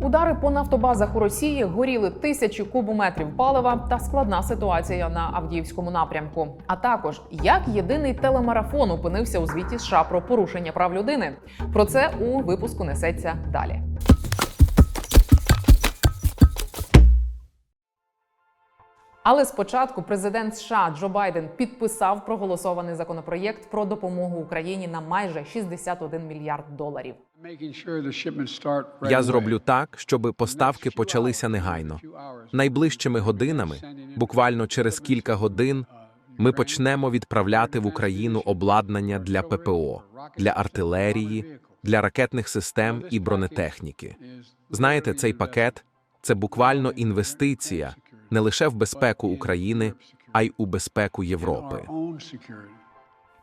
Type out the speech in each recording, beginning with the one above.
Удари по нафтобазах у Росії горіли тисячі кубометрів палива та складна ситуація на Авдіївському напрямку. А також як єдиний телемарафон опинився у звіті США про порушення прав людини. Про це у випуску несеться далі. Але спочатку президент США Джо Байден підписав проголосований законопроєкт про допомогу Україні на майже 61 мільярд доларів. Я зроблю так, щоб поставки почалися негайно. Найближчими годинами, буквально через кілька годин, ми почнемо відправляти в Україну обладнання для ППО, для артилерії, для ракетних систем і бронетехніки. Знаєте, цей пакет це буквально інвестиція не лише в безпеку України, а й у безпеку Європи.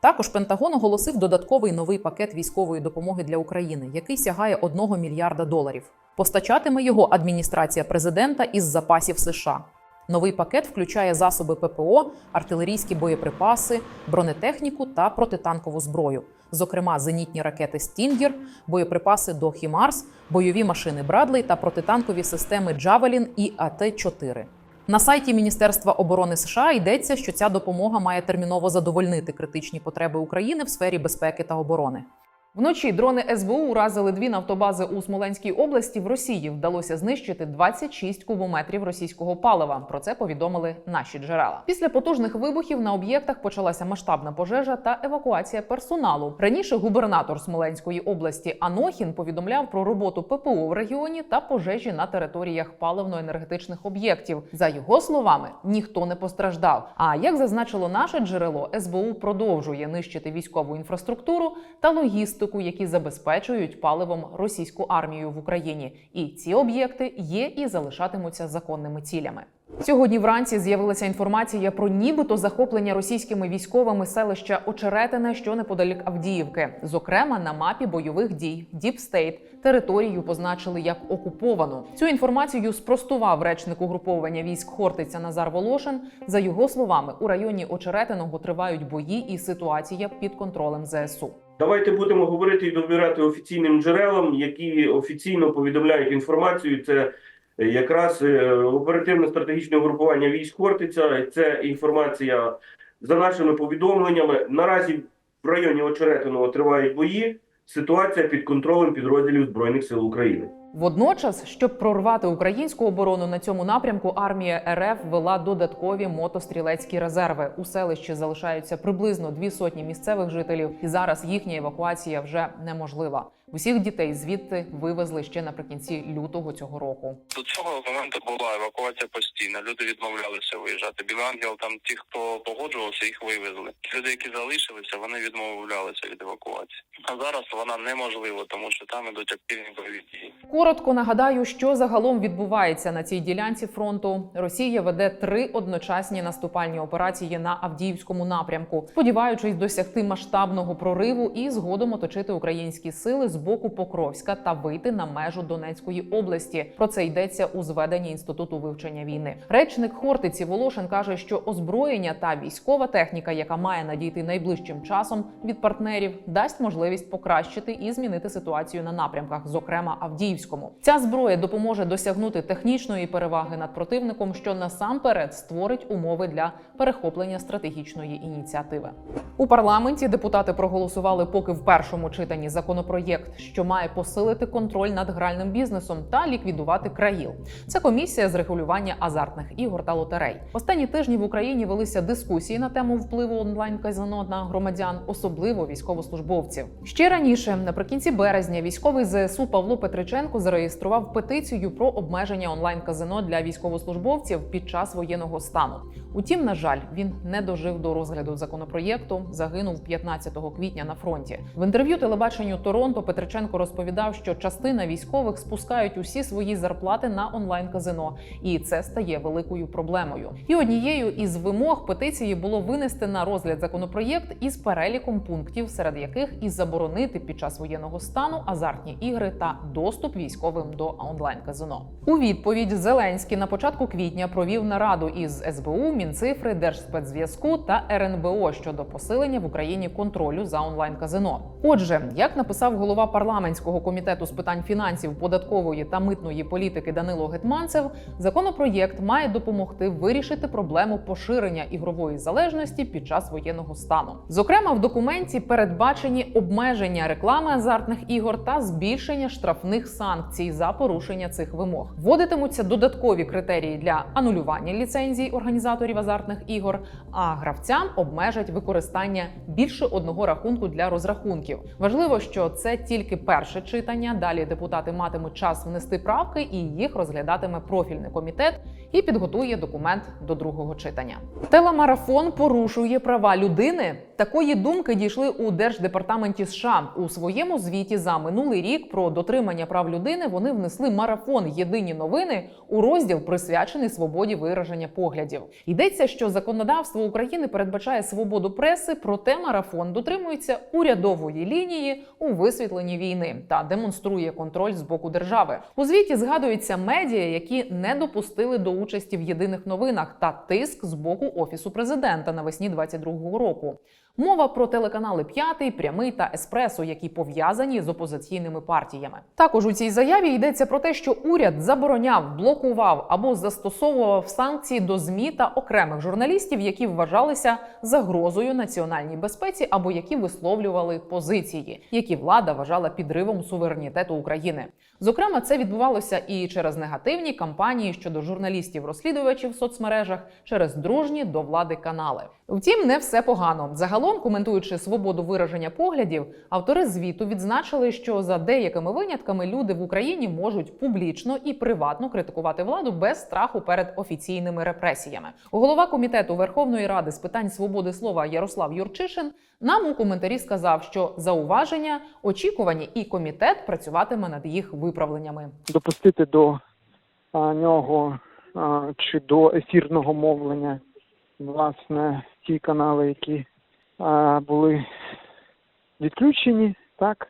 Також Пентагон оголосив додатковий новий пакет військової допомоги для України, який сягає 1 мільярда доларів. Постачатиме його адміністрація президента із запасів США. Новий пакет включає засоби ППО, артилерійські боєприпаси, бронетехніку та протитанкову зброю, зокрема зенітні ракети Стінгер, боєприпаси до Хімарс, бойові машини Брадлей та протитанкові системи Джавелін і АТ-4. На сайті Міністерства оборони США йдеться, що ця допомога має терміново задовольнити критичні потреби України в сфері безпеки та оборони. Вночі дрони СБУ уразили дві нафтобази у Смоленській області. В Росії вдалося знищити 26 кубометрів російського палива. Про це повідомили наші джерела. Після потужних вибухів на об'єктах почалася масштабна пожежа та евакуація персоналу. Раніше губернатор Смоленської області Анохін повідомляв про роботу ППО в регіоні та пожежі на територіях паливно-енергетичних об'єктів. За його словами, ніхто не постраждав. А як зазначило наше джерело, СБУ продовжує нищити військову інфраструктуру та логістику, які забезпечують паливом російську армію в Україні. І ці об'єкти є і залишатимуться законними цілями. Сьогодні вранці з'явилася інформація про нібито захоплення російськими військовими селища Очеретине, що неподалік Авдіївки. Зокрема, на мапі бойових дій State територію позначили як окуповану. Цю інформацію спростував речник угруповання військ Хортиця Назар Волошин. За його словами, у районі Очеретиного тривають бої, і ситуація під контролем ЗСУ. Давайте будемо говорити і довіряти офіційним джерелам, які офіційно повідомляють інформацію. Це якраз е, оперативне стратегічне угрупування військ Хортиця. Це інформація за нашими повідомленнями. Наразі в районі Очеретиного тривають бої. Ситуація під контролем підрозділів збройних сил України. Водночас, щоб прорвати українську оборону на цьому напрямку, армія РФ вела додаткові мотострілецькі резерви. У селищі залишаються приблизно дві сотні місцевих жителів, і зараз їхня евакуація вже неможлива. Усіх дітей звідти вивезли ще наприкінці лютого цього року. До цього моменту була евакуація постійна. Люди відмовлялися виїжджати. Білий ангел там ті, хто погоджувався, їх вивезли. Люди, які залишилися, вони відмовлялися від евакуації. А зараз вона неможлива, тому що там ідуть активні бойові дії. Коротко нагадаю, що загалом відбувається на цій ділянці фронту. Росія веде три одночасні наступальні операції на Авдіївському напрямку, сподіваючись досягти масштабного прориву і згодом оточити українські сили з боку Покровська та вийти на межу Донецької області. Про це йдеться у зведенні інституту вивчення війни. Речник Хортиці Волошин каже, що озброєння та військова техніка, яка має надійти найближчим часом від партнерів, дасть можливість покращити і змінити ситуацію на напрямках, зокрема Авдіївському. Ця зброя допоможе досягнути технічної переваги над противником, що насамперед створить умови для перехоплення стратегічної ініціативи. У парламенті депутати проголосували поки в першому читанні законопроєкт, що має посилити контроль над гральним бізнесом та ліквідувати країл. Це комісія з регулювання азартних ігор та лотерей. Останні тижні в Україні велися дискусії на тему впливу онлайн казино на громадян, особливо військовослужбовців. Ще раніше, наприкінці березня, військовий ЗСУ Павло Петриченко зареєстрував петицію про обмеження онлайн казино для військовослужбовців під час воєнного стану. Утім, на жаль, він не дожив до розгляду законопроєкту. Загинув 15 квітня на фронті. В інтерв'ю телебаченню Торонто Петриченко розповідав, що частина військових спускають усі свої зарплати на онлайн казино, і це стає великою проблемою. І однією із вимог петиції було винести на розгляд законопроєкт із переліком пунктів, серед яких і заборонити під час воєнного стану азартні ігри та доступ військовим до онлайн казино. У відповідь Зеленський на початку квітня провів нараду із СБУ, Мінцифри, Держспецзв'язку та РНБО щодо посилення в Україні контролю за онлайн казино. Отже, як написав голова голова парламентського комітету з питань фінансів, податкової та митної політики Данило Гетманцев, законопроєкт має допомогти вирішити проблему поширення ігрової залежності під час воєнного стану. Зокрема, в документі передбачені обмеження реклами азартних ігор та збільшення штрафних санкцій за порушення цих вимог. Вводитимуться додаткові критерії для анулювання ліцензій організаторів азартних ігор, а гравцям обмежать використання більше одного рахунку для розрахунків. Важливо, що це тільки перше читання. Далі депутати матимуть час внести правки, і їх розглядатиме профільний комітет і підготує документ до другого читання. Телемарафон порушує права людини. Такої думки дійшли у держдепартаменті США у своєму звіті за минулий рік про дотримання прав людини. Вони внесли марафон Єдині новини у розділ присвячений свободі вираження поглядів. Йдеться, що законодавство України передбачає свободу преси, проте марафон дотримується урядової лінії у висвітленні війни та демонструє контроль з боку держави. У звіті згадуються медіа, які не допустили до участі в єдиних новинах та тиск з боку офісу президента навесні 22-го року. Мова про телеканали П'ятий, прямий та еспресо, які пов'язані з опозиційними партіями. Також у цій заяві йдеться про те, що уряд забороняв, блокував або застосовував санкції до змі та окремих журналістів, які вважалися загрозою національній безпеці або які висловлювали позиції, які влада вважала підривом суверенітету України. Зокрема, це відбувалося і через негативні кампанії щодо журналістів-розслідувачів в соцмережах, через дружні до влади канали. Втім, не все погано. Загалом, коментуючи свободу вираження поглядів, автори звіту відзначили, що за деякими винятками люди в Україні можуть публічно і приватно критикувати владу без страху перед офіційними репресіями. Голова комітету Верховної Ради з питань свободи слова Ярослав Юрчишин нам у коментарі сказав, що зауваження очікувані, і комітет працюватиме над їх виправленнями. допустити до нього чи до ефірного мовлення власне ті канали, які були відключені, так?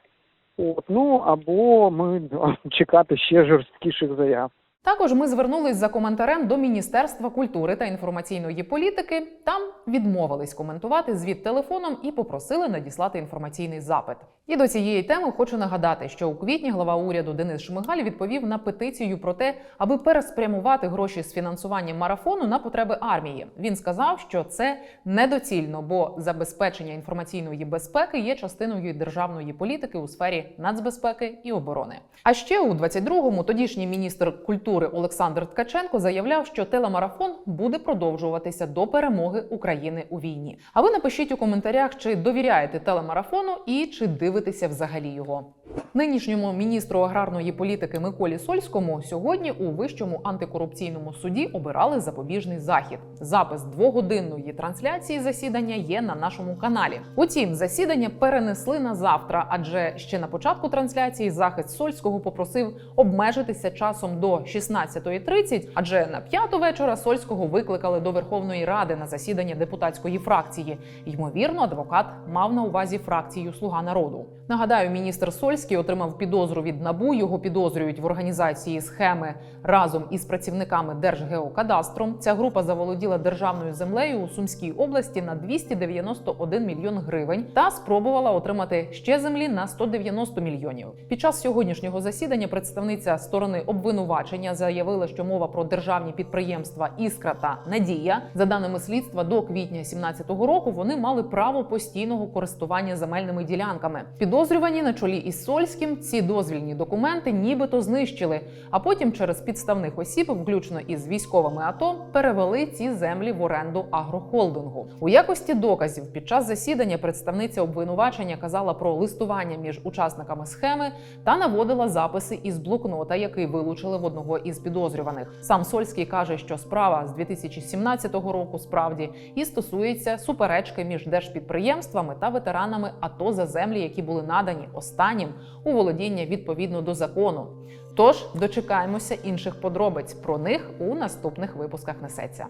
От, ну або ми чекати ще жорсткіших заяв. Також ми звернулись за коментарем до Міністерства культури та інформаційної політики. Там відмовились коментувати звіт телефоном і попросили надіслати інформаційний запит. І до цієї теми хочу нагадати, що у квітні глава уряду Денис Шмигаль відповів на петицію про те, аби переспрямувати гроші з фінансування марафону на потреби армії. Він сказав, що це недоцільно, бо забезпечення інформаційної безпеки є частиною державної політики у сфері нацбезпеки і оборони. А ще у 22-му тодішній міністр культури Олександр Ткаченко заявляв, що телемарафон буде продовжуватися до перемоги України у війні. А ви напишіть у коментарях, чи довіряєте телемарафону і чи дивитеся взагалі його. Нинішньому міністру аграрної політики Миколі Сольському сьогодні у вищому антикорупційному суді обирали запобіжний захід. Запис двогодинної трансляції засідання є на нашому каналі. Утім, засідання перенесли на завтра, адже ще на початку трансляції захист Сольського попросив обмежитися часом до 16.30, адже на п'яту вечора Сольського викликали до Верховної Ради на засідання депутатської фракції. Ймовірно, адвокат мав на увазі фракцію Слуга народу. Нагадаю, міністр Сольський отримав підозру від набу. Його підозрюють в організації схеми разом із працівниками Держгеокадастром. Ця група заволоділа державною землею у Сумській області на 291 мільйон гривень та спробувала отримати ще землі на 190 мільйонів. Під час сьогоднішнього засідання представниця сторони обвинувачення заявила, що мова про державні підприємства Іскра та Надія. За даними слідства, до квітня 2017 року вони мали право постійного користування земельними ділянками. Підозрювані на чолі із Сольським ці дозвільні документи нібито знищили, а потім через підставних осіб, включно із військовими АТО, перевели ці землі в оренду агрохолдингу. У якості доказів під час засідання представниця обвинувачення казала про листування між учасниками схеми та наводила записи із блокнота, який вилучили в одного із підозрюваних. Сам Сольський каже, що справа з 2017 року справді і стосується суперечки між держпідприємствами та ветеранами АТО за землі, які були надані останнім у володіння відповідно до закону. Тож дочекаємося інших подробиць про них у наступних випусках несеться.